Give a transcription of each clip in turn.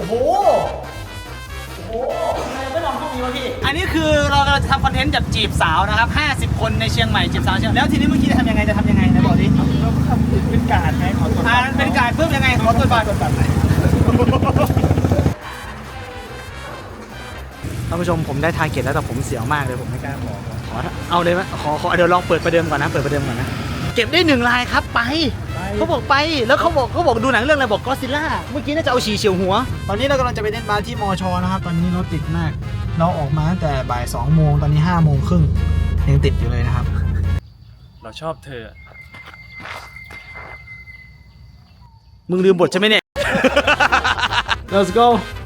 โอ้โห โอ้โหทำไมไม่ลองห้องนี้วะพี่ อันนี้คือเรากำลังจะทำคอนเทนต์แบบจีบสาวนะครับ 50 คนในเชียงใหม่จีบสาวเชียงแล้วทีนี้เมื่อกี้จะทำยังไงจะทำยังไงไหนบอกดิเราทำเป็นการไหมขอตรวจอ่าเป็นการเพิ่มยังไงขอตรวจบัตรตรวจบัตรหน่อยท่านผู้ชมผมได้ทาร์เก็ตแล้วแต่ผมเสียวมากเลยผมไม่กล้าบอกขอเอาเลยไหมขอขอเดี๋ยวลองเปิดประเดิมก่อนนะเปิดประเดิมก่อนนะ เก็บได้หนึ่งลายครับไป เขาบอกไปแล้วเขาบอกเขาบอกดูหนังเรื่องอะไรบอกก็ซิล่าเมื่อกี้น่าจะเอาฉี่เฉียวหัว ตอนนี้เรากำลังจะไปเล่นบาสที่มอชอนะครับตอนนี้รถติดมาก เราออกมาตั้งแต่บ่ายสองโมงตอนนี้ห้าโมงครึ่งยังติดอยู่เลยนะครับ เราชอบเธอ มึงลืมบทใช่ไหมเนี่ย Let's go แล้วพี่อะ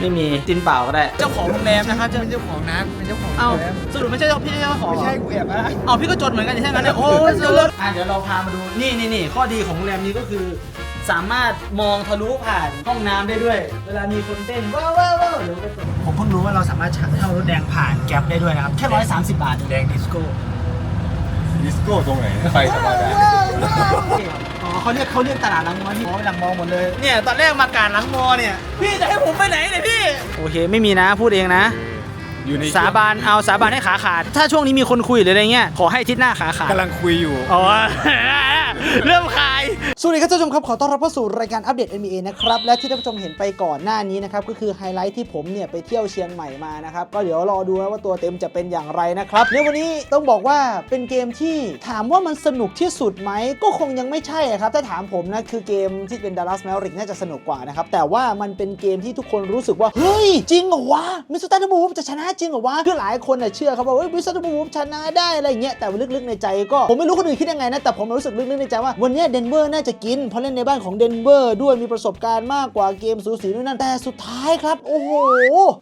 ไม่มีตินเปล่าก็ได้ เจ้าของโรงแรมนะครับเป็นเจ้าของนะเป็นเจ้าของเอ้าแรมสรุปไม่ใช่เจ้าพี่เจ้าของไม่ใช่กูแอบอะไรเอาพี่ก็จดเหมือนกันใช่ไหมเนี่ยโอ้ยเลิศอะเดี๋ยวเราพามาดูนี่นี่นี่ข้อดีของโรงแรมนี้ก็คือ สามารถมองทะลุผ่านห้องน้ำได้ด้วย เวลามีคนเต้นว้าวว้าวว้าวเดี๋ยวก็ผมเพิ่งรู้ว่าเราสามารถเช่ารถแดงผ่านแก๊ปได้ด้วยนะครับแค่ร้อยสามสิบบาทเองแดงดิสโก้ดิสโก้ตรงไหนไฟธรรมดาอ๋อ เขาเรียกเขาเรียกตลาดหลังมอที่อ๋อหลังมอหมดเลย เนี่ยตอนแรกมาการหลังมอเนี่ย พี่จะให้ผมไปไหนเนี่ยพี่ โอเคไม่มีนะพูดเองนะ อยู่ในสาบานเอาสาบานให้ขาขาด ถ้าช่วงนี้มีคนคุยหรืออะไรเงี้ยขอให้อาทิศหน้าขาขาดกำลังคุยอยู่ อ๋อ เริ่มคลายส วัสดีครับท่านผู้ชมครับ ขอต้อนรับเข้าสู่รายการอัปเดต NBA นะครับ และที่ท่านผู้ชมเห็นไปก่อนหน้านี้นะครับ ก็คือไฮไลท์ที่ผมเนี่ยไปเที่ยวเชียงใหม่มานะครับ ก็เดี๋ยวรอดูว่าตัวเต็มจะเป็นอย่างไรนะครับในวันนี้ต้องบอกว่าเป็นเกมที่ถามว่ามันสนุกที่สุดไหม ก็คงยังไม่ใช่ครับ ถ้าถามผมนะ คือเกมที่เป็น Dallas Mavericks น่าจะสนุกกว่านะครับ แต่ว่ามันเป็นเกมที่ทุกคนรู้สึกว่า เฮ้ย จริงเหรอวะ มิสเตอร์ดับเบิลวูฟจะชนะจริงเหรอวะ คือหลายคนน่ะเชื่อครับว่าเฮ้ยมิสเตอร์ดับเบิลวูฟชนะได้อะไรเงี้ย แต่ลึกๆในใจก็ผมไม่รู้คนอื่นคิดยังไงนะ แต่ผมรู้สึกลึกๆในใจว่าวันนี้เดนเวอร์น่าจะกิน เพราะเล่นในบ้านของเดนเวอร์ด้วยมีประสบการณ์มากกว่าเกมสูสีนู่นนั่นแต่สุดท้ายครับ โอ้โห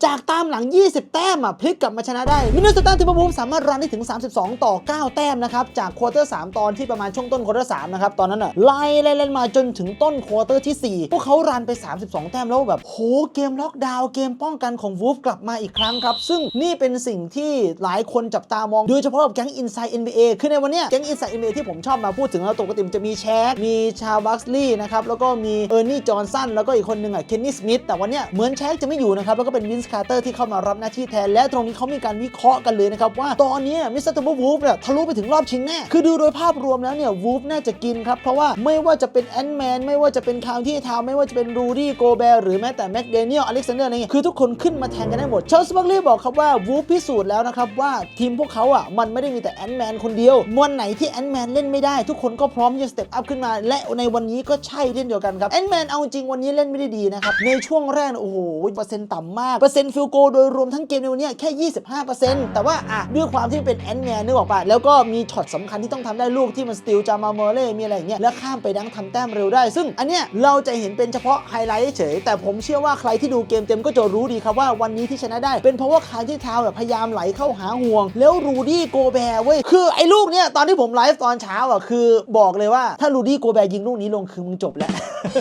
จากตามหลัง 20 แต้มอะพลิกกลับมาชนะได้มิน n สตาร์ทิมเบอร์วูฟสามารถรันได้ถึง 32 ต่อ 9 แต้มนะครับจากควอเตอร์ 3 ตอนที่ประมาณช่วงต้นควอเตอร์ 3 นะครับ ตอนนั้นอะไล่เล่นมาจนถึงต้นควอเตอร์ที่ 4 พวกเขารันไป 32 แต้มแล้วแบบโหเกมล็อกดาวน์เกมป้องกันของวูฟกลับมาอีกครั้งครับ ซึ่งนี่เป็นสิ่งที่หลายคนจับตามองโดยเฉพาะกับแก๊ง Inside NBA คือในวันเนี้ยแก๊ง Inside NBA ที่ผมชอบมาพูดถึงแล้วปกติมจะมีแชกมีชาวบัคส์ลีย์นะครับแล้วก็มีเออร์นี่จอห์นสันแล้วก็อีกคนหนึ่งอะเคนนี่สมิธแต่วันเนี้ยเหมือนแชกจะไม่อยู่นะครับแล้วก็เป็นวินส์คาร์เตอร์ที่เข้ามารับหน้าที่แทนและตรงนี้เขามีการวิเคราะห์กันเลยนะครับว่าตอนนี้มิสเตอร์วูฟเนี่ยทะลุไปถึงรอบชิงแน่คือดูโดยภาพรวมแล้วเนี่ยวูฟน่าจะกินครับเพราะว่าไม่ว่าจะเป็นแอนด์แมนไม่ว่าจะเป็นคาวที่ทาวไม่ว่าจะเป็นรูดี้โกเบลหรือแม้แต่แม็กเดเนียลอเล็กซานเดอร์อะไรเงี้ยคือทุกคนขึ้นมาแทนกันได้หมดเชลส์บัคลีย์บอกครับว่าวูฟพิสูจน์แล้วนะครับว่าทีมพวกเขาอะมันไม่ได้มีแต่แอนด์แมนคนเดียววันไหนที่แอนด์แมนเล่นไม่ได้ ทุกคนก็พร้อมจะสเต็ปอัพขึ้นมาและในวันนี้ก็ใช่เช่นเดียวกันครับแอนด์แมนเอาจริงวันนี้เล่นไม่ได้ดีนะครับ ในช่วงแรกโอ้โหเปอร์เซ็นต์ต่ำมาก เปอร์เซ็นต์ฟิลโกโดยรวมทั้งเกมในวันนี้แค่ 25%แต่ว่าอะด้วยความที่เป็นแอนด์แมนนึกออกปะแล้วก็มีช็อตสำคัญที่ต้องทำได้ลูกที่มันสติลจามาเมเล่มีอะไรอย่างเงี้ยแล้วข้ามไปดังทำแต้มเร็วได้ ซึ่งอันเนี้ยเราจะเห็นเป็นเฉพาะไฮไลท์เฉยแต่ผมเชื่อว่าใครที่ดูเกมเต็มก็จะรู้ดีครับว่าวันนี้ที่ชนะได้ เป็นเพราะว่าคาร์ที่ทาวแบบพยายามไหลเข้าหาห่วง แล้วรูดี้โกแบร์เว้ยคือไอ้ลูกเนี้ยตอนที่ผมไลฟ์ตอนเช้าอะคือบอกเลยว่าถ้ารูดี้โกแบร์ยิงลูกนี้ลงคือมึงจบแล้ว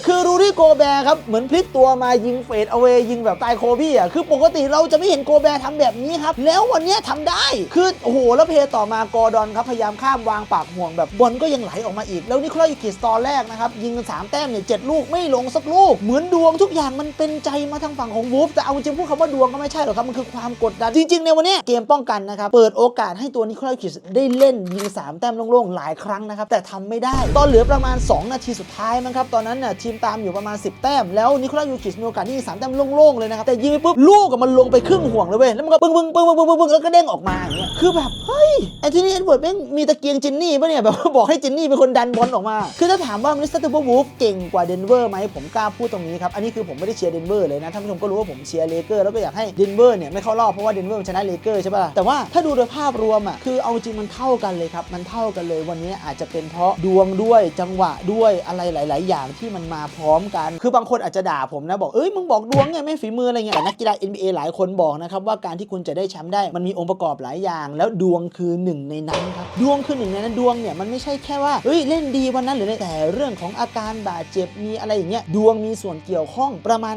คือรูดี้โกแบร์ครับ เหมือนพลิกตัวมายิงเฟดเอาเวยิงแบบตายโคบี้อะ คือปกติเราจะไม่เห็นโกแบร์ทำแบบนี้ครับ แล้ววันนี้ทำได้ คือโอ้โห แล้วเพย์ต่อมากอร์ดอนครับ พยายามข้ามวางปากห่วงแบบบอลก็ยังไหลออกมาอีก แล้วนิโคลัสยูกิสตอนแรกนะครับ ยิงกันสามแต้มเนี่ยเจ็ดลูกไม่ลงสักลูก เหมือนดวงทุกอย่างมันเป็นใจมาทางฝั่งของวูฟแต่เอาจริงๆพูดคำว่าดวงก็ไม่ใช่หรอกครับมันคือความกดดันจริงๆในวันนี้เกมป้องกันนะครับเปิดโอกาสให้ตัวนิโคลัสยูกิสได้เล่นยิงสามแต้มโล่งๆหลายครั้งนะครับแต่ทำไม่ได้ตอนเหลือประมาณ 2 2 นาทีสุดท้ายมั้งครับ ตอนนั้นน่ะทีมตามอยู่ประมาณ 10 แต้ม แล้วนิโคลัสยูกิสมีโอกาสที่สามแต้มโล่งๆเลยนะครับ แต่ยิงไปปุ๊บลูกกับมันลงไปครึ่งห่วงเลยเว้ย แล้วมันก็ปึ้งปึ้งปึ้งปึ้งปึ้งปึ้งแล้วก็เด้งออกมาอย่างเงี้ย คือแบบเฮ้ยแอนโทนีเอ็ดเวิร์ดแม่งมีตะเกียงจินนี่ปะเนี่ยแบบบอกให้จินนี่เป็นคนดันบอลออกมา คือถ้าถามว่ามิสเตอร์เบอร์วูฟเก่งกว่าเดนเวอร์ไหมผมกล้าพูดตรงนี้ครับอันนี้คือผมไม่ได้เชียร์เดนเวอร์เลยนะท่านผู้ชมก็รู้ว่าผมเชียร์เลเกอร์แล้วก็อยากให้เดนเวอร์เนี่ยไม่เข้ารอบเพราะว่าเดนเวอร์ชนะเลเกอร์ใช่ป่ะแต่ว่าถ้าดูโดยภาพรวมอะคือเอาจริงมันเท่ากันเลยครับมันเท่ากันเลยวันนี้อาจจะเป็นเพราะดวงด้วยจังหวะด้วยอะไรหลาย ๆ อย่างที่มันมาพร้อมกัน คือบางคนอาจจะด่าผมนะบอกเอ้ยมึงบอกดวงไงไม่ฝีมืออะไรเงี้ยแต่นักกีฬา NBA หลายคนบอกนะครับว่าการที่คุณจะได้แชมป์ได้มันมีองค์ประกอบหลายอย่าง แล้วดวงคือหนึ่งในนั้นครับดวงคือหนึ่งในนั้นดวงเนี่ยมันไม่ใช่แค่ว่าเฮ้ยเล่นดีวันนั้นหรือแต่เรื่องของอาการบาดเจ็บมีอะไรอย่างเงี้ยดวงมีส่วนเกี่ยวข้องประมาณ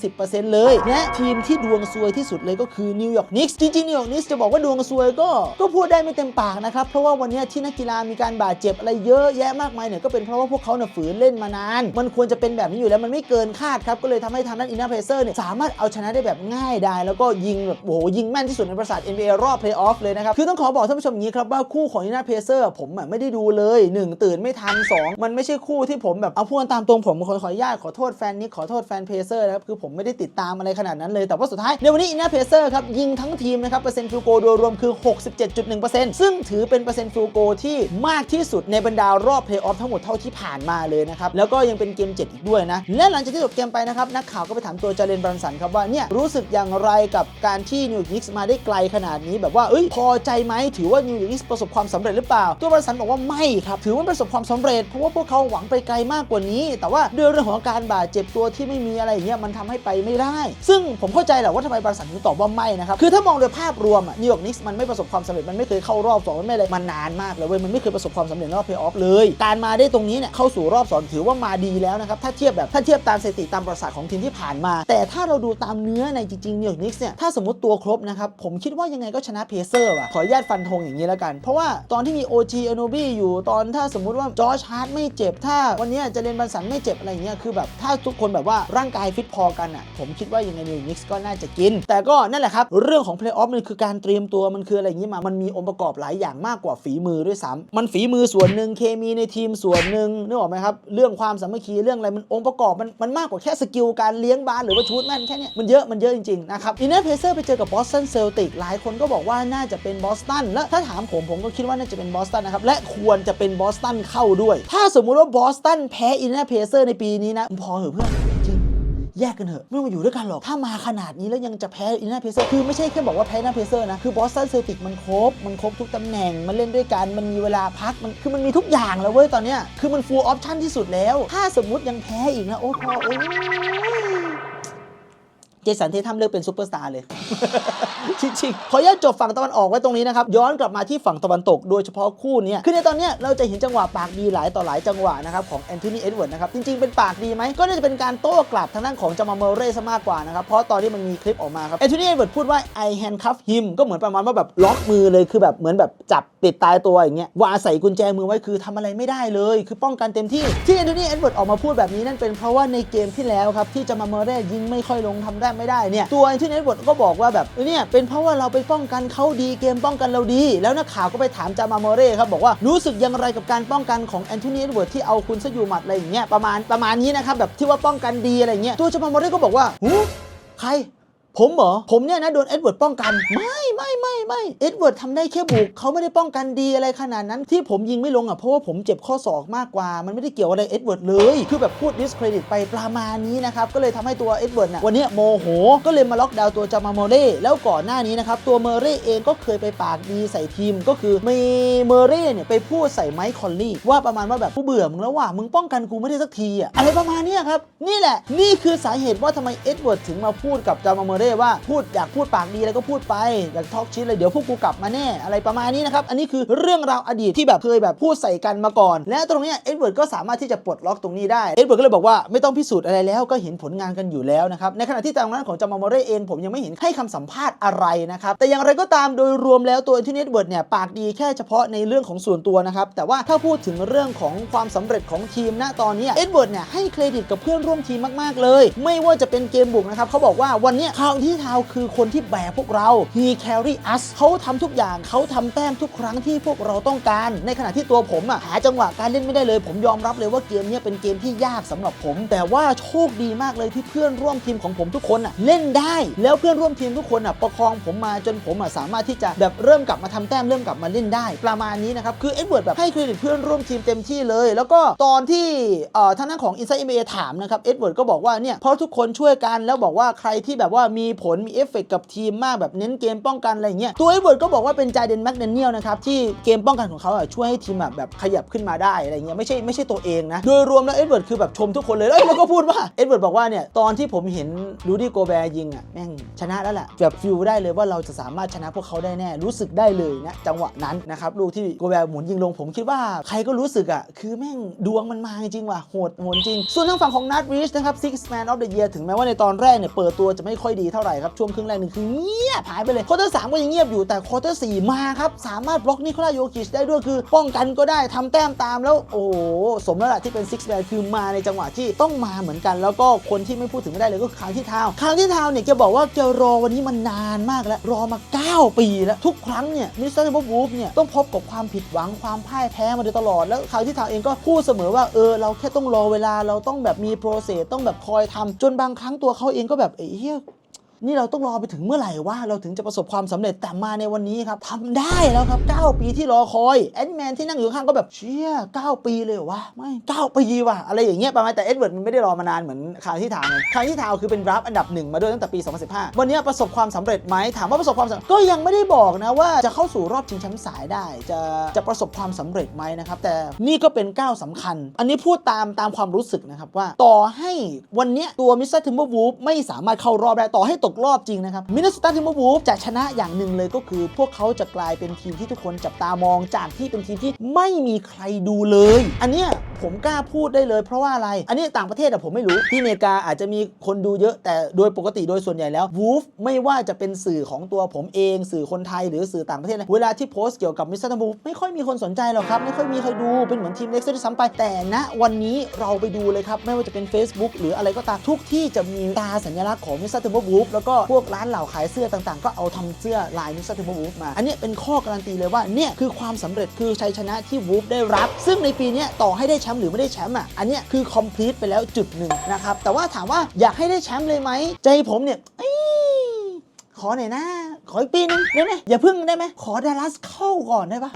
5-10%เลยและทีมที่ดวงซวยที่สุดเลยก็คือนิวยอร์กนิกส์จริงๆนิวยอร์กนิกส์จะบอกว่าดวงซวยก็ก็พูดได้ไม่เต็มปากนะครับเพราะว่าวันนี้ที่นักกีฬามีการบาดเจ็บอะไรเยอะแยะมากมายเนี่ยก็เป็นเพราะว่าพวกเขาเนี่ยฝืนเล่นมานาน มันควรจะเป็นแบบนี้อยู่แล้วมันไม่เกินคาดครับก็เลยทำให้ทางด้านอินนาเพเซอร์เนี่ยสามารถเอาชนะได้แบบง่ายดายแล้วก็ยิงแบบโอ้โหยิงแม่นที่สุดในประสาท NBA รอบเพลย์ออฟเลยนะครับคือต้องขอบอกท่านผู้ชมอย่างนี้ครับว่าคู่ของอินนาเพเซอร์ผมไม่ได้ดูเลยหนึ่งตื่นไม่ทันสองมันไม่ใช่คู่ที่ผมแบบเอาพูดกันตามตรงผมขอขออนุญาตขอโทษแฟนนิกขอโทษแฟนเพเซอร์นะครับคือผมไม่ได้ติดตามอะไรขนาดนั้นเลยแต่ว่าสุดท้ายในวันนี้อินนาเพเซอร์ครับยิงทั้งทีมนะครับเปอร์เซ็นต์ฟิลโกโดยรวมคือ 67.1%ซึ่งถือเป็นเปอร์เซ็นต์ฟิลโกที่มากที่สุดในบรรดารอบเพลย์ออฟทั้งหมดเท่าที่ผ่านมาเลยนะครับ แล้วก็ยังเป็นเกม 7 อีกด้วยนะ และหลังจากที่จบเกมไปนะครับ นักข่าวก็ไปถามตัวจาเลนบรันสันครับว่าเนี่ยรู้สึกอย่างไรกับการที่นิวยิกส์มาได้ไกลขนาดนี้ แบบว่าเอ้ยพอใจไหมถือว่านิวยิกส์ประสบความสำเร็จหรือเปล่า ตัวบรันสันบอกว่าไม่ครับถือว่าประสบความสำเร็จเพราะว่าพวกเขาหวังไปไกลมากกว่านี้ แต่ว่าด้วยเรื่องของการบาดเจ็บตัวที่ไม่มีอะไรเงี้ยมันทำให้ไปไม่ได้ ซึ่งผมเข้าใจแหละว่าทำไมบรันสันถึงตอบว่าไม่นะครับคือถ้ามองโดยภาพรวมอะนิวยอร์กนิกส์มันไม่ประสบความสำเร็จมันไม่เคยเข้ารอบสองมันไม่อะไรมันนานมากเลยเว้ยมันไม่เคยประสบความสำเร็จรอบเพลย์ออฟเลย การมาได้ตรงนี้เนี่ยเข้าสู่รอบสองถือว่ามาดีแล้วนะครับ ถ้าเทียบแบบถ้าเทียบตามสถิติตามประวัติศาสตร์ของทีมที่ผ่านมา แต่ถ้าเราดูตามเนื้อในจริงๆนิวยอร์กนิกส์เนี่ยถ้าสมมติตัวครบนะครับ ผมคิดว่ายังไงก็ชนะเพเซอร์ว่ะขออนุญาตฟันธงอย่างนี้แล้วกัน เพราะว่าตอนที่มี OG อโนบี้อยู่ตอนถ้าสมมุติว่าจอร์จฮาร์ดไม่เจ็บ ถ้าวันนี้จะเรียนบันสันไม่เจ็บอะไรเงี้ยคือแบบถ้าทุกคนแบบว่าร่างกายฟิตพอกันอะผมคิดว่ายังไงนิวยอร์กนิกส์ก็น่าจะกิน แต่ก็นั่นแหละครับเรื่องของเพลย์ออฟมันคือการเตรียมตัวมันคืออะไรอย่างงี้มามันมีองค์ประกอบหลายอย่างมากกว่าฝีมือด้วยซ้ำมันฝีมือส่วนหนึ่งเคมีในทีมส่วนหนึ่งนึกออกไหมครับ เรื่องความสามัคคีเรื่องอะไรมันองค์ประกอบมันมันมากกว่าแค่สกิลการเลี้ยงบาสหรือว่าชูดแม่นแค่นี้มันเยอะมันเยอะจริงๆนะครับอินเนอร์เพเซอร์ไปเจอกับบอสตันเซลติกหลายคนก็บอกว่าน่าจะเป็นบอสตันและถ้าถามผมผมก็คิดว่าน่าจะเป็นบอสตันนะครับและควรจะเป็นบอสตันเข้าด้วย ถ้าสมมุติว่าบอสตันแพ้อินเนอร์เพเซอร์ในปีนี้นะพอเหอะเพื่อน แยกกันเถอะไม่ต้องมาอยู่ด้วยกันหรอก ถ้ามาขนาดนี้แล้วยังจะแพ้อินนาเพเซอร์คือไม่ใช่แค่บอกว่าแพ้อินนาเพเซอร์นะ คือบอสตันเซลติกมันครบ มันครบทุกตำแหน่ง มันเล่นด้วยกัน มันมีเวลาพัก มันคือมันมีทุกอย่างแล้วเว้ยตอนเนี้ย คือมันฟูลออปชั่นที่สุดแล้ว ถ้าสมมุติยังแพ้อีกนะโอ้พอโอ้ย เจสันเททัมเลือกเป็นซูเปอร์สตาร์เลย จริงๆ ขออนุญาตจบฝั่งตะวันออกไว้ตรงนี้นะครับ ย้อนกลับมาที่ฝั่งตะวันตกโดยเฉพาะคู่นี้คือในตอนนี้เราจะเห็นจังหวะปากดีหลายต่อหลายจังหวะนะครับของแอนโทนีเอ็ดเวิร์ดนะครับ จริงๆ เป็นปากดีไหมก็น่าจะเป็นการโต้กลับทางด้านของจามาเมเร่ซะมากกว่านะครับ เพราะตอนที่มันมีคลิปออกมาครับแอนโทนีเอ็ดเวิร์ดพูดว่า I handcuff him ก็เหมือนประมาณว่าแบบล็อกมือเลยคือแบบเหมือนแบบจับปิดตายตัวอย่างเงี้ยวางใส่กุญแจมือไว้คือทำอะไรไม่ได้เลย คือป้องกันเต็มที่ที่แอนโทนีเอ็ดเวิร์ดออกมาพูดแบบนี้นั่นเป็นเพราะว่าในเกมที่แล้วครับที่จามาเมเร่ยิงไม่ค่อยลงทำได้ไม่ได้เนี่ยตัวแอนโทนีเอ็ดเวิร์ดก็บอกว่าแบบเออเนี่ยเป็นเพราะว่าเราไปป้องกันเขาดีเกมป้องกันเราดี แล้วนักข่าวก็ไปถามจามาเมเร่ครับบอกว่ารู้สึกอย่างไรกับการป้องกันของแอนโทนีเอ็ดเวิร์ดที่เอาคุณซะอยู่หมัดอะไรอย่างเงี้ยประมาณประมาณนี้นะครับแบบที่ว่าป้องกันดีอะไรเงี้ยตัวจามาเมเร่ก็บอกว่าหูใครผมเหรอผมเนี่ยนะโดนเอ็ดเวิร์ดป้องกันไม่ ไม่ไม่ไม่เอ็ดเวิร์ดทำได้แค่บุกเขาไม่ได้ป้องกันดีอะไรขนาดนั้นที่ผมยิงไม่ลงอะเพราะว่าผมเจ็บข้อศอกมากกว่า มันไม่ได้เกี่ยวอะไรเอ็ดเวิร์ดเลยคือแบบพูด discredit ไปประมาณนี้นะครับก็เลยทำให้ตัวเอ็ดเวิร์ดน่ะวันนี้โมโห ก็เลยมาล็อกดาวน์ตัวจามาโมเร่แล้วก่อนหน้านี้นะครับตัวเมอร์เร่เองก็เคยไปปากดีใส่ทีมก็คือมีเมอร์เร่เนี่ยไปพูดใส่ไมค์คอลลี่ว่าประมาณว่าแบบกูเบื่อมึงแล้วว่ะมึงป้องกันกูไม่ได้สักทีอะอะไรประมาณนี้ครับนี่แหละนี่คือสาเหตุว่าทำไมเอ็ดเวิร์ดถึงมาพูดกับจามาโมเร่ว่าพูดอยากพูดปากดีอะไรก็พูดไปอยากทอกชิดเลยเดี๋ยวพวกกูกลับมาแน่อะไรประมาณนี้นะครับ อันนี้คือเรื่องราวอดีตที่แบบเคยแบบพูดใส่กันมาก่อน และตรงนี้เอ็ดเวิร์ดก็สามารถที่จะปลดล็อกตรงนี้ได้เอ็ดเวิร์ดก็เลยบอกว่าไม่ต้องพิสูจน์อะไรแล้วก็เห็นผลงานกันอยู่แล้วนะครับในขณะที่ทางด้านของจามาโมเร่เองผมยังไม่เห็นให้คำสัมภาษณ์อะไรนะครับแต่อย่างไรก็ตามโดยรวมแล้วตัวเอ็ดเวิร์ดเนี่ยปากดีแค่เฉพาะในเรื่องของส่วนตัวนะครับแต่ว่าถ้าพูดถึงเรื่องของความสำเร็จของทีมณตอนนี้เอ็ดเวิร์ดเนี่ยให้เครดิตกับเพื่อนร่วมทีมมากๆเลย ไม่ว่าจะเป็นเกมบุกนะครับเขาบอกว่าวันนี้คาวที่ทาวคือคนที่แบกพวกเรา he carry us เขาทำทุกอย่างเขาทำแต้มทุกครั้งที่พวกเราต้องการ ในขณะที่ตัวผมอะหาจังหวะการเล่นไม่ได้เลย ผมยอมรับเลยว่าเกมนี้เป็นเกมที่ยากสำหรับผม แต่ว่าโชคดีมากเลยที่เพื่อนร่วมทีมของผมทุกคนอะเล่นได้ แล้วเพื่อนร่วมทีมทุกคนอะประคองผมมาจนผมอะสามารถที่จะแบบเริ่มกลับมาทำแต้มเริ่มกลับมาเล่นได้ ประมาณนี้นะครับคือเอ็ดเวิร์ดแบบให้เครดิตเพื่อนร่วมทีมเต็มที่เลย แล้วก็ตอนที่เอ่อทางด้านของ Inside NBA ถามนะครับเอ็ดเวิร์ดก็บอกว่าเนี่ยเพราะทุกคนช่วยกันแล้วบอกว่าใครที่แบบว่ามีผลมีเอฟเฟกกับทีมมากแบบเน้นเกมป้องกันอะไรอย่างเงี้ยตัวเอ็ดเวิร์ดก็บอกว่าเป็นจาเดนแมกเดเนียลนะครับที่เกมป้องกันของเขาอะช่วยให้ทีมแบบแบบขยับขึ้นมาได้อะไรเงี้ยไม่ใช่ไม่ใช่ตัวเองนะโดยรวมแล้วเอ็ดเวิร์ดคือแบบชมทุกคนเลยแล้วแล้วก็พูดว่าเอ็ดเวิร์ดบอกว่าเนี่ยตอนที่ผมเห็นรูดี้โกแบร์ยิงอะแม่งชนะแล้วแหละแบบฟิลได้เลยว่าเราจะสามารถชนะพวกเขาได้แน่รู้สึกได้เลยนะจังหวะนั้นนะครับลูกที่โกแบร์หมุนยิงลงผมคิดว่าใครก็รู้สึกอะคือแม่งดวงมันมาจริงว่ะโหดโหดจริง ส่วนทางฝั่งของนัทริชนะครับ six man of the year ถึงแม้ว่าในตอนแรกเนี่ยเปิดตัวจะไม่ค่อยดีเท่าไหร่ครับช่วงครึ่งแรกหนึ่งคือเงียบหายไปเลยโคตร3ก็ยังเงียบอยู่แต่ควอเตอร์4มาครับ สามารถบล็อกนิโคลาโยกิชได้ด้วยคือป้องกันก็ได้ทำแต้มตามแล้วโอ้สมแล้วล่ะที่เป็นซิกแมนคือมาในจังหวะที่ต้องมาเหมือนกัน แล้วก็คนที่ไม่พูดถึงไม่ได้เลยก็คือคาวที่ทาวคาวที่ทาวเนี่ยแกบอกว่าแกรอวันนี้มันนานมากแล้ว รอมา 9 ปีแล้ว ทุกครั้งเนี่ยมิสเตอร์บูฟเนี่ยต้องพบกับความผิดหวังความพ่ายแพ้มาโดยตลอดแล้วคาวที่ทาวเองก็พูดเสมอว่าเออเราแค่ต้องรอเวลาเราต้องแบบมีโปรเซสต้องแบบคอยทำจนบางครั้งตัวเขาเองก็แบบเอ้ย นี่เราต้องรอไปถึงเมื่อไหร่ว่าเราถึงจะประสบความสำเร็จแต่มาในวันนี้ครับทำได้แล้วครับ 9 ปีที่รอคอยแอดแมนที่นั่งอยู่ข้างก็แบบเชี่ย9 ปีเลยวะไม่ 9 ปีว่ะอะไรอย่างเงี้ยประมาณแต่เอ็ดเวิร์ดมันไม่ได้รอมานานเหมือนคาวที่ทาวคาวที่ทาวคือเป็นรับอันดับหนึ่งมาด้วยตั้งแต่ปี 2015 วันนี้ประสบความสำเร็จไหมถามว่าประสบความสำเร็จก็ยังไม่ได้บอกนะว่าจะเข้าสู่รอบชิงแชมป์สายได้ จะจะประสบความสำเร็จไหมนะครับแต่นี่ก็เป็นก้าวสำคัญ อันนี้พูดตามตามความรู้สึกนะครับว่า ต่อให้วันเนี้ยตัวมิสเตอร์ทิมเบอร์วูฟไม่สามารถเข้ารอบได้ต่อให้ตกรอบจริงนะครับมิน n สตาทิมเบอร์วูฟจะชนะอย่างหนึ่งเลยก็คือ พวกเขาจะกลายเป็นทีมที่ทุกคนจับตามองจากที่เป็นทีมที่ไม่มีใครดูเลย อันเนี้ยผมกล้าพูดได้เลยเพราะว่าอะไร อันนี้ต่างประเทศอะผมไม่รู้ที่อเมริกาอาจจะมีคนดูเยอะ แต่โดยปกติโดยส่วนใหญ่แล้ววูฟไม่ว่าจะเป็นสื่อของตัวผมเอง สื่อคนไทยหรือสื่อต่างประเทศเลยเวลาที่โพสต์เกี่ยวกับมิสเตอร์วูฟไม่ค่อยมีคนสนใจหรอกครับ ไม่ค่อยมีใครดูเป็นเหมือนทีมเล็กซะด้วยซ้ำไปแต่ณวันนี้เราไปดูเลยครับไม่ว่าจะเป็น Facebook หรืออะไรก็ตามทุกที่จะมีตาสัญลักษณ์ของมิสเตอร์วูฟแล้วก็พวกร้านเหล่าขายเสื้อต่างๆ ก็เอาทำเสื้อลายมิสเตอร์วูฟมา อันนี้เป็นข้อการันตีเลยว่าเนี่ยคือความสำเร็จคือชัยชนะที่วูฟได้รับ ซึ่งในปีนี้ต่อให้ได้แชมป์หรือไม่ได้แชมป์อะอันนี้คือคอมพลีทไปแล้วจุดหนึ่งนะครับแต่ว่าถามว่าอยากให้ได้แชมป์เลยไหมใจผมเนี่ยเอ้ยขอหน่อยนะ ขออีกปีนึงได้ไหมอย่าพึ่งได้ไหมขอดัลลัสเข้าก่อนได้ปะ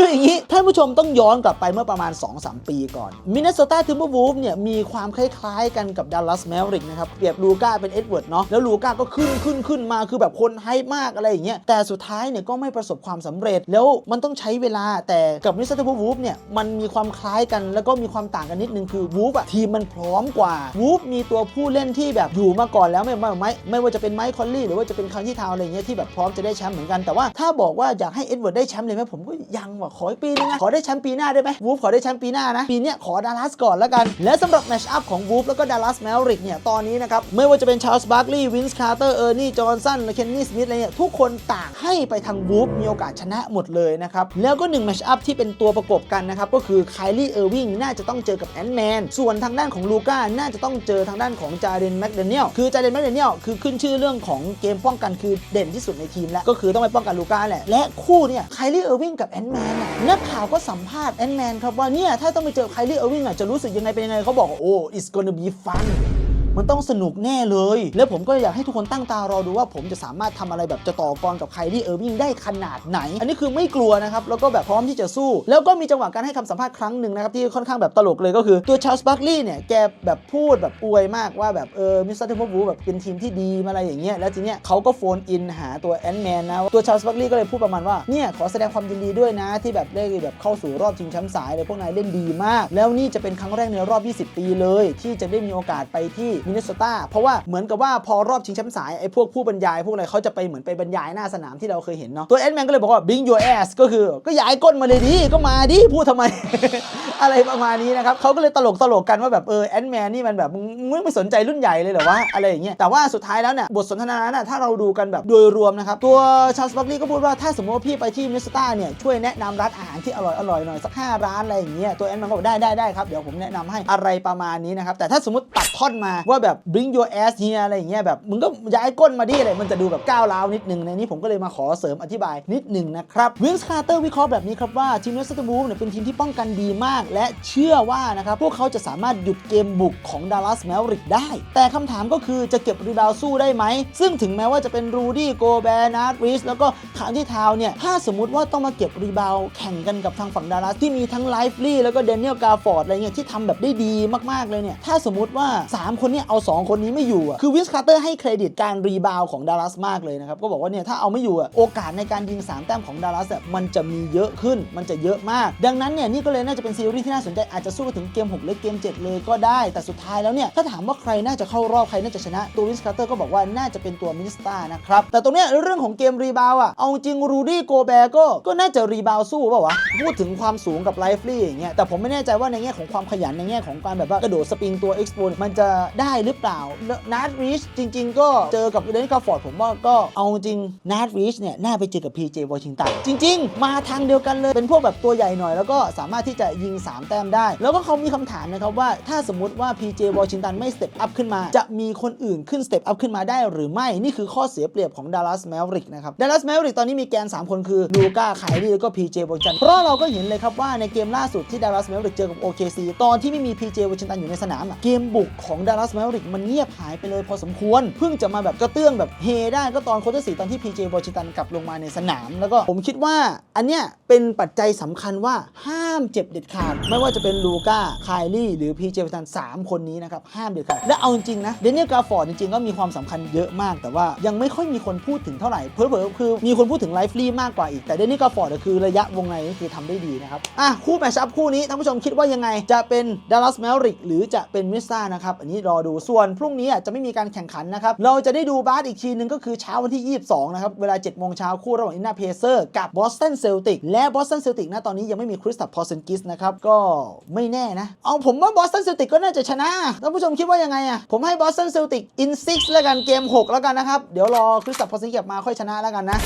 คืออย่างนี้ท่านผู้ชมต้องย้อนกลับไปเมื่อประมาณ 2-3 ปีก่อนมิน n ส s ต a ทิมเบอร์วูฟเนี่ยมีความคล้ายๆกันกับดัลลัสแมวริกนะครับเปรียบลูก้าเป็นเอ็ดเวิร์ดเนาะแล้วลูก้าก็ขึ้นขึ้นขึ้นมาคือแบบคนไฮมากอะไรอย่างเงี้ยแต่สุดท้ายเนี่ยก็ไม่ประสบความสำเร็จ แล้วมันต้องใช้เวลาแต่กับมิน n ส s ต a ทิมเบอร์วูฟเนี่ยมันมีความคล้ายกันแล้วก็มีความต่างกันนิดนึงคือวูฟอะทีมมันพร้อมกว่าวูฟมีตัวผู้เล่นที่แบบอยู่มาก่อนแล้วไม่ไม่ไม่ไม่ว่าจะเป็นไมค์คอลลี่หรือว่าจะเป็นคันที่ทาวอะไรเงี้ยที่แบบพร้อมจะได้แชมป์เหมือนกันแต่ว่าถ้าบอกว่าอยากให้เอ็ดเวิร์ดได้แชมป์เลยไหมผมก็ยังว่ะขออีกปีนึงอะขอได้แชมป์ปีหน้าได้ไหมวูฟขอได้แชมป์ปีหน้านะ ปีเนี้ยขอดัลลัสก่อนแล้วกัน และสำหรับแมชอัพของวูฟแล้วก็ดัลลัสแมวริกเนี่ยตอนนี้นะครับไม่ว่าจะเป็นชาร์ลส์บาร์กลีย์วินส์คาร์เตอร์เออร์นี่จอห์นสันและเคนนี่สมิธอะไรเนี่ยทุกคนต่างให้ไปทางวูฟมีโอกาสชนะหมดเลยนะครับแล้วก็หนึ่งแมชอัพที่เป็นตัวประกบกันนะครับก็คือไคลี่เออร์วิงน่าจะต้องเจอกับแอนด์แมนส่วนทางด้านของลูก้าน่าจะต้องเจอทางด้านของจาเรนแมคเดเนียลคือจาเรนแมคเดเนียลคือขึ้นชื่อเรื่องของเกมป้องกันคือเด่นที่สุดในทีมแล้วก็คือต้องไปป้องกันลูก้าแหละและคู่เนี่ยไคลี่เออร์วิงกับแอนด์แมนนักข่าวก็สัมภาษณ์แอนแมนครับว่าเนี่ยถ้าต้องไปเจอไคลี่เออร์วิงอะจะรู้สึกยังไงเป็นยังไงเขาบอกว่าโอ้ it's gonna be fun มันต้องสนุกแน่เลย แล้วผมก็อยากให้ทุกคนตั้งตารอดูว่า ผมจะสามารถทำอะไรแบบจะต่อกรกับไคลี่เออร์วิงได้ขนาดไหน อันนี้คือไม่กลัวนะครับแล้วก็แบบพร้อมที่จะสู้ แล้วก็มีจังหวะการให้คำสัมภาษณ์ครั้งหนึ่งนะครับที่ค่อนข้างแบบตลกเลยก็คือตัวชาร์ลส์บัคลีย์เนี่ยแกแบบพูดแบบอวยมากว่าแบบเออมิสเตอร์เทมเพิลวูแบบเป็นทีมที่ดีมาอะไรอย่างเงี้ยแล้วทีเนี้ยเขาก็โฟนอินหาตัวแอนด์แมนนะตัวชาร์ลส์บัคลีย์ก็เลยพูดประมาณว่าเนี่ยขอแสดงความยินดีด้วยนะที่แบบได้แบบเข้าสู่รอบชิงแชมป์สายเลยพวกนายเล่นดีมาก แล้วนี่จะเป็นครั้งแรกในรอบ 20 ปีเลย ที่จะได้มีโอกาสไปที่มินนิสตาเพราะว่าเหมือนกับว่าพอรอบชิงแชมป์สายไอ้พวกผู้บรรยายพวกอะไรเขาจะไปเหมือนไปบรรยายหน้าสนามที่เราเคยเห็นเนาะตัวแอนด์แมนก็เลยบอกว่า bring your ass ก็คือก็ย้ายก้นมาเลยดิก็มาดิพูดทำไมอะไรประมาณนี้นะครับเขาก็เลยตลกตลกกันว่าแบบเออแอนด์แมนนี่มันแบบมึงไม่สนใจรุ่นใหญ่เลยเหรอวะอะไรอย่างเงี้ยแต่ว่าสุดท้ายแล้วเนี่ยบทสนทนานั้นนะถ้าเราดูกันแบบโดยรวมนะครับตัวชาร์ลส์บัคลีย์ก็พูดว่าถ้าสมมติว่าพี่ไปที่มินนิโซตาเนี่ยช่วยแนะนำร้านอาหารที่อร่อยอร่อยหน่อยสักห้าร้านอะไรอย่างเงี้ยตัวแอนด์แมนก็บอกได้ได้ได้ครับเดี๋ยวผมแนะนำให้อะไรประมาณนี้นะครับแต่ถ้าสมมติตัดท่อนมาว่าแบบ bring your ass here อะไรอย่างเงี้ยแบบมึงก็ย้ายก้นมาดิอะไรมันจะดูแบบก้าวร้าวนิดนึงในนี้ผมก็เลยมาขอเสริมอธิบายนิดนึงนะครับวินส์คาร์เตอร์วิเคราะห์แบบนี้ครับว่าทีมเนสต์บูฟเนี่ยเป็นทีมที่ป้องกันดีมากและเชื่อว่านะครับพวกเขาจะสามารถหยุดเกมบุกของดัลลัสแมวริกได้ แต่คำถามก็คือจะเก็บรีบาวสู้ได้ไหม ซึ่งถึงแม้ว่าจะเป็นรูดี้โกแบร์นาร์ดริสแล้วก็คานที่ทาวเนี่ย ถ้าสมมติว่าต้องมาเก็บรีบาวแข่งกันกับทางฝั่งดัลลัสที่มีทั้งไลฟ์ลี่แล้วก็เดนเนียลกาฟอร์ดอะไรเงี้ยที่ทำแบบได้ดีมากๆเลยเนี่ยถ้าสมมติว่า 3 คนเนี้เอา 2 คนนี้ไม่อยู่อะคือวินส์คาร์เตอร์ให้เครดิตการรีบาวของดัลลัสมากเลยนะครับก็บอกว่าเนี่ยถ้าเอาไม่อยู่อะโอกาสในการยิง3แต้มของดัลลัสอะมันจะมีเยอะขึ้นมันจะเยอะมาก ดังนั้นเนี่ยนี่ก็เลยน่าจะเป็นซีรีส์ที่น่าสนใจอาจจะสู้ถึงเกม 6 หรือเกม 7 เลยก็ได้ แต่สุดท้ายแล้วเนี่ยถ้าถามว่าใครน่าจะเข้ารอบใครน่าจะชนะตัววินส์คาร์เตอร์ก็บอกว่าน่าจะเป็นตัวมินิสตานะครับแต่ตรงเนี้ยเรื่องของเกมรีบาวอะเอาจริงรูดี้โกแบร์ก็ก็น่าจะรีบาวสู้เปล่าวะพูดถึงความสูงกับไลฟ์ลี่อย่างเงี้ยแต่ผมไม่แน่ใจว่าในแง่ของความขยันในแง่ของการแบบว่ากระโดดสปริงตัวเอ็กซ์โปมันจะได้หรือเปล่านาร์ดรีชจริง ๆ ก็เจอกับเดนนิสคาฟอร์ดผมว่าก็เอาจริงนาร์ดรีชเนี่ยน่าไปเจอกับ PJ วอชิงตันจริง ๆ มาทางเดียวกันเลยเป็นพวกแบบตัวใหญ่หน่อยแล้วก็สามารถที่จะยิง3 แต้มได้ แล้วก็เขามีคำถามนะครับว่าถ้าสมมติว่า PJ วอชิงตันไม่สเต็ปอัพขึ้นมา จะมีคนอื่นขึ้นสเต็ปอัพขึ้นมาได้หรือไม่นี่คือข้อเสียเปรียบของดัลลัสแมวริกนะครับดัลลัสแมวริกตอนนี้มีแกน 3 คนคือลูก้าไคลี่แล้วก็ PJ วอชิงตันเพราะเราก็เห็นเลยครับว่าในเกมล่าสุดที่ดัลลัสแมวริกเจอกับ OKC ตอนที่ไม่มี PJ วอชิงตันอยู่ในสนามเกมบุกของดัลลัสแมวริกมันเงียบหายไปเลยพอสมควร เพิ่งจะมาแบบกระเตื้องแบบเฮได้ก็ตอนโคเตอร์สีตอนที่ PJ วอชิงตันกลับลงมาในสนาม แล้วก็ผมคิดว่าอันเนี้ยเป็นปัจจัยสำคัญว่าห้ามเจ็บเด็ดขาดไม่ว่าจะเป็นลูก้าไคลี่หรือ PJ วอชิงตันสามคนนี้นะครับ ห้ามเด็ดขาดและเอาจริงๆนะเดนเนียลกาฟอร์ดจริงๆ ก็มีความสำคัญเยอะมาก แต่ว่ายังไม่ค่อยมีคนพูดถึงเท่าไหร่เผลอๆคือมีคนพูดถึงไลฟ์ลีมากกว่าอีกแต่เดนเนียลกาฟอร์ดคือระยะวงในก็คือทำได้ดีนะครับอะคู่แมชอัพคู่นี้ท่านผู้ชมคิดว่ายังไงจะเป็นดัลลัสแมวริกหรือจะเป็นมิสซ่านะครับอันนี้รอดูส่วนพรุ่งนี้อะจะไม่มีการแข่งขันนะครับเราจะได้ดูบาสอีกทีนึงก็คือเช้าวันที่ 22 นะครับเวลา7โมงเช้าคู่ระหว่างอินนาเพเซอร์กับบอสตันเซลติกและบอสตันเซลติกนะตอนนี้ยังไม่มีคริสตับพอเซนกิสนะครับก็ไม่แน่นะ เอาผมว่าบอสตันเซลติกก็น่าจะชนะท่านผู้ชมคิดว่ายังไงอะผมให้บอสตันเซลติกอินซิกแล้วกันเกม 6 แล้วกันนะครับ เดี๋ยวรอคริสตับพอเซนกิเก็บมาค่อยชนะแล้วกันนะ